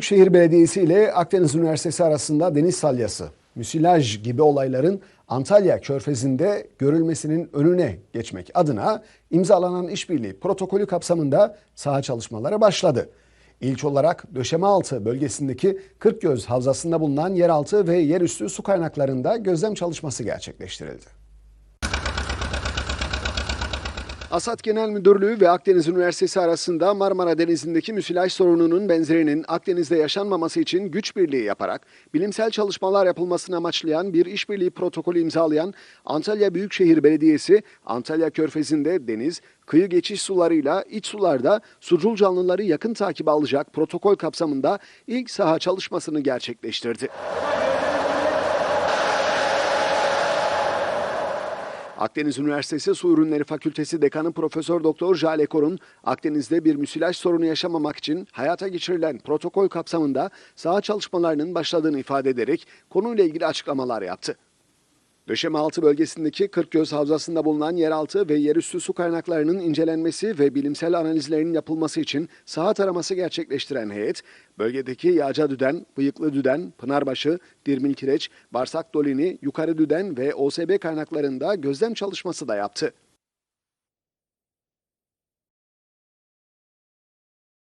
Büyükşehir Belediyesi ile Akdeniz Üniversitesi arasında deniz salyası, müsilaj gibi olayların Antalya Körfezi'nde görülmesinin önüne geçmek adına imzalanan işbirliği protokolü kapsamında saha çalışmaları başladı. İlk olarak Döşemealtı bölgesindeki Kırkgöz Havzası'nda bulunan yeraltı ve yerüstü su kaynaklarında gözlem çalışması gerçekleştirildi. Asat Genel Müdürlüğü ve Akdeniz Üniversitesi arasında Marmara Denizi'ndeki müsilaj sorununun benzerinin Akdeniz'de yaşanmaması için güç birliği yaparak bilimsel çalışmalar yapılmasını amaçlayan bir işbirliği protokolü imzalayan Antalya Büyükşehir Belediyesi, Antalya Körfezi'nde deniz, kıyı geçiş sularıyla iç sularda sucul canlıları yakın takip alacak protokol kapsamında ilk saha çalışmasını gerçekleştirdi. Akdeniz Üniversitesi Su Ürünleri Fakültesi Dekanı Profesör Doktor Jale Korun, Akdeniz'de bir müsilaj sorunu yaşamamak için hayata geçirilen protokol kapsamında saha çalışmalarının başladığını ifade ederek konuyla ilgili açıklamalar yaptı. Döşemealtı bölgesindeki Kırkgöz Havzası'nda bulunan yeraltı ve yerüstü su kaynaklarının incelenmesi ve bilimsel analizlerinin yapılması için saha taraması gerçekleştiren heyet, bölgedeki Yağca Düden, Bıyıklı Düden, Pınarbaşı, Dirmil Kireç, Barsak Dolini, Yukarı Düden ve OSB kaynaklarında gözlem çalışması da yaptı.